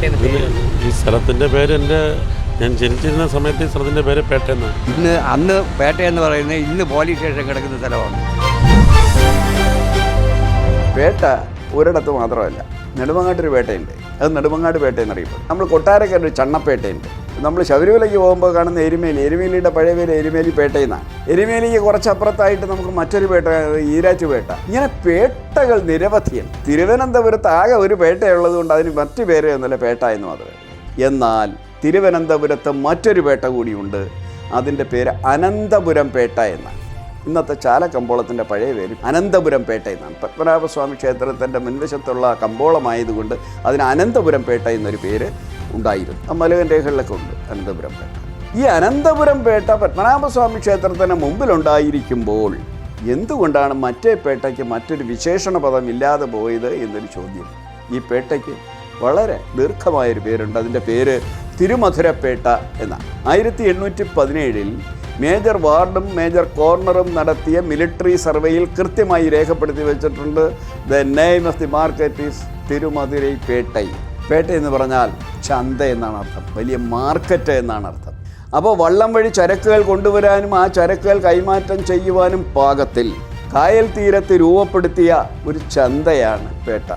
പേട്ടയെന്ന്? ഈ സ്ഥലത്തിന്റെ പേര് എന്റെ ഞാൻ ജനിച്ചിരുന്ന സമയത്ത് ഈ സ്ഥലത്തിന്റെ പേര് പേട്ടെന്നാണ്. ഇന്ന് അന്ന് പേട്ട എന്ന് പറയുന്നത് ഇന്ന് പോലീസ് സ്റ്റേഷൻ കിടക്കുന്ന സ്ഥലമാണ്. പേട്ട ഒരിടത്ത് മാത്രമല്ല നെടുമങ്ങാട്ടൊരു പേട്ടയുണ്ട്. അത് നെടുമങ്ങാട് പേട്ട എന്നറിയപ്പെടും നമ്മൾ കൊട്ടാരക്കാരുടെ ഒരു ചണ്ണപ്പേട്ടയുണ്ട്. നമ്മൾ ശബരിമലയ്ക്ക് പോകുമ്പോൾ കാണുന്ന എരുമേലി എരുമേലിയുടെ പഴയ പേര് എരുമേലി പേട്ടയെന്നാണ് എരുമേലിക്ക് കുറച്ചപ്പുറത്തായിട്ട് നമുക്ക് മറ്റൊരു പേട്ട ഈരാറ്റ് പേട്ട. ഇങ്ങനെ പേട്ടകൾ നിരവധിയാണ്. തിരുവനന്തപുരത്ത് ആകെ ഒരു പേട്ടയുള്ളത് കൊണ്ട് അതിന് മറ്റു പേര് എന്നല്ല പേട്ട എന്ന് മാത്രമേ എന്നാൽ തിരുവനന്തപുരത്ത് മറ്റൊരു പേട്ട കൂടിയുണ്ട്. അതിന്റെ പേര് അനന്തപുരം പേട്ട എന്നാണ് ഇന്നത്തെ ചാലക്കമ്പോളത്തിന്റെ പഴയ പേര് അനന്തപുരം പേട്ട എന്നാണ്. പത്മനാഭസ്വാമി ക്ഷേത്രത്തിന്റെ മുൻവശത്തുള്ള കമ്പോളമായതുകൊണ്ട് അതിന് അനന്തപുരം പേട്ട എന്നൊരു പേര് ഉണ്ടായിരുന്നു. മലകൻ രേഖകളിലൊക്കെ ഉണ്ട് അനന്തപുരം പേട്ട ഈ അനന്തപുരം പേട്ട പത്മനാഭസ്വാമി ക്ഷേത്രത്തിന് മുമ്പിലുണ്ടായിരിക്കുമ്പോൾ എന്തുകൊണ്ടാണ് മറ്റേ പേട്ടയ്ക്ക് മറ്റൊരു വിശേഷണ പദം ഇല്ലാതെ പോയത് എന്നൊരു ചോദ്യം. ഈ പേട്ടയ്ക്ക് വളരെ ദീർഘമായൊരു പേരുണ്ട്. അതിന്റെ പേര് തിരുമധുരപ്പേട്ട എന്നാണ്. ആയിരത്തി എണ്ണൂറ്റി പതിനേഴിൽ മേജർ വാർഡും മേജർ കോർണറും നടത്തിയ മിലിറ്ററി സർവേയിൽ കൃത്യമായി രേഖപ്പെടുത്തി വെച്ചിട്ടുണ്ട്. The name of the market is Thirumadhurai Pettai Petta എന്ന് പറഞ്ഞാൽ ചന്ത എന്നാണ് അർത്ഥം. വലിയ മാർക്കറ്റ് എന്നാണ് അർത്ഥം. അപ്പോൾ വള്ളം വഴി ചരക്കുകൾ കൊണ്ടുവരാനും ആ ചരക്കുകൾ കൈമാറ്റം ചെയ്യുവാനും പാകത്തിൽ കായൽ തീരത്ത് രൂപപ്പെടുത്തിയ ഒരു ചന്തയാണ് പേട്ട.